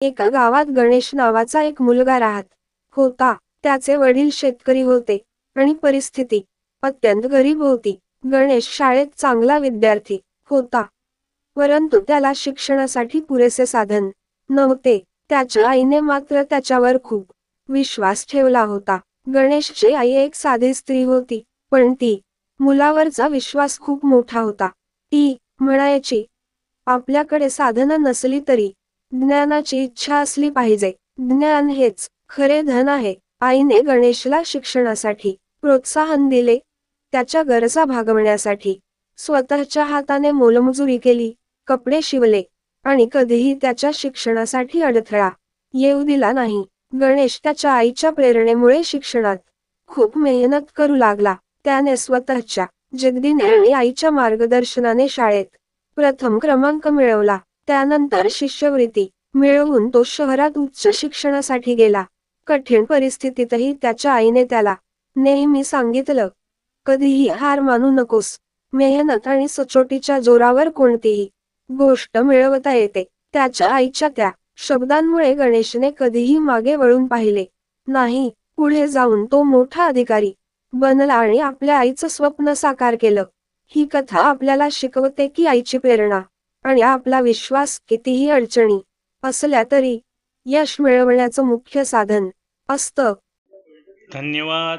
एका गावात गणेश नावाचा एक मुलगा राहत होता. त्याचे वडील शेतकरी होते आणि परिस्थिती अत्यंत गरीब होती. गणेश शाळेत चांगला विद्यार्थी होता. परंतु त्याला शिक्षणासाठी पुरेसे साधन नव्हते. त्याच्या आईने मात्र त्याच्यावर खूप विश्वास ठेवला होता. गणेशची आई एक साधी स्त्री होती पण ती मुलावरचा विश्वास खूप मोठा होता. ती म्हणायची आपल्याकडे साधनं नसली तरी ज्ञानाची इच्छा असली पाहिजे. ज्ञान हेच खरे धन आहे. आईने गणेशला शिक्षणासाठी प्रोत्साहन दिले त्याच्या गरजा भागवण्यासाठी. स्वतःच्या हाताने मोलमजुरी केली कपडे शिवले आणि कधीही त्याच्या शिक्षणासाठी अडथळा येऊ दिला नाही. गणेश त्याच्या आईच्या प्रेरणेमुळे शिक्षणात खूप मेहनत करू लागला. त्याने स्वतःच्या जगदीने आणि आईच्या मार्गदर्शनाने शाळेत प्रथम क्रमांक मिळवला. त्यानंतर शिष्यवृत्ती मिळवून तो शहरात उच्च शिक्षणासाठी गेला. कठीण परिस्थितीतही त्याच्या आईने त्याला नेहमी सांगितलं कधीही हार मानू नकोस. मेहनत आणि सचोटीच्या जोरावर कोणतीही गोष्ट मिळवता येते. त्याच्या आईच्या त्या शब्दांमुळे गणेशने कधीही मागे वळून पाहिले नाही. पुढे जाऊन तो मोठा अधिकारी बनला आणि आपल्या आईचं स्वप्न साकार केलं. ही कथा आपल्याला शिकवते की आईची प्रेरणा. आणि आपला विश्वास कितीही अडचणी असल्या तरी यश मिळवण्याचं मुख्य साधन असतं. धन्यवाद.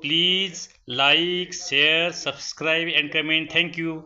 Please like share subscribe and comment. Thank you.